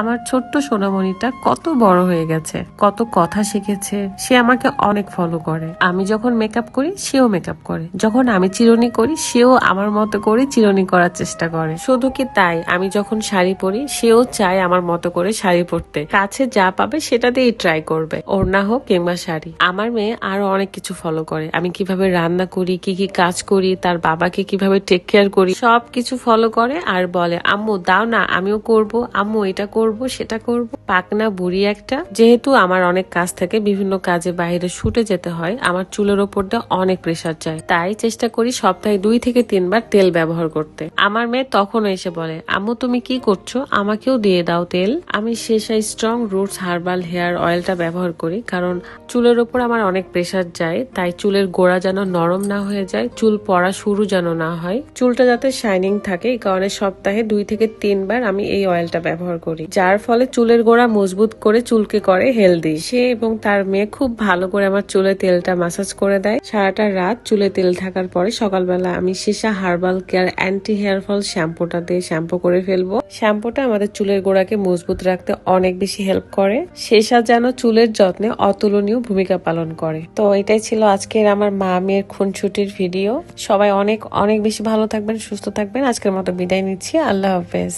আমার ছোট্ট সোনামণিটা কত বড় হয়ে গেছে, কত কথা শিখেছে, সে আমাকে অনেক ফলো করে। আমি যখন মেকআপ করি, সেও মেকআপ করে। যখন আমি চিরুনি করি, সেও আমার মতো করে চিরুনি করার চেষ্টা করে। শুধু কি তাই? আমি যখন শাড়ি পরি, সেও চায় আমার মতো করে শাড়ি পরতে। কাছে যা পাবে, সেটা দিয়েই ট্রাই করবে, ওড়না হোক কিংবা শাড়ি। আমার মেয়ে আরও অনেক কিছু ফলো করে। আমি কীভাবে রান্না করি, কি কি কাজ করি, তার বাবাকে কীভাবে টেক কেয়ার করি সব কিছু ফলো করে আর বলে, আম্মু, দাও না, আমিও করব। আম্মু, এটা করব সেটা করব। পাকনা বুড়ি একটা। যেহেতু আমার অনেক কাজ থাকে, বিভিন্ন কাজে বাইরে শুটে যেতে হয়, আমার চুলের ওপর অনেক প্রেসার যায়। তাই চেষ্টা করি সপ্তাহে দুই থেকে তিনবার তেল ব্যবহার করতে। আমার মেয়ে তখন এসে বলে, আম্মু, তুমি কি করছ? আমাকেও দিয়ে দাও তেল। আমি Sesa strong roots herbal hair অয়েলটা ব্যবহার করি, কারণ চুলের ওপর আমার অনেক প্রেসার যায়, তাই চুলের গোড়া যেন নরম না হয়ে যায়, চুল পড়া শুরু যেন না হয়। চুলটা যাতে শাইনিং থাকে, এই কারণে সপ্তাহে দুই থেকে তিনবার আমি এই অয়েলটা ব্যবহার করি। যার ফলে চুলের গোড়া মজবুত করে চুলকে করে হেলদি। সে এবং তার মেয়ে খুব ভালো করে আমার চুলে তেলটা মাসাজ করে দেয়। সারাটা রাত চুলে তেল থাকার পরে সকালবেলা আমি Sesa herbal care anti hair fall শ্যাম্পুটা দিয়ে শ্যাম্পু করে ফেলব। শ্যাম্পুটা আমাদের চুলের গোড়াকে মজবুত রাখতে অনেক বেশি হেল্প করে। সেসা যেন চুলের যত্নে অতুলনীয় ভূমিকা পালন করে। তো এটাই ছিল আজকের আমার মা মেয়ের খুনছুটির ভিডিও সবাই অনেক অনেক বেশি ভালো থাকবেন, সুস্থ থাকবেন। আজকের মতো বিদায় নিচ্ছি। আল্লাহ হাফেজ।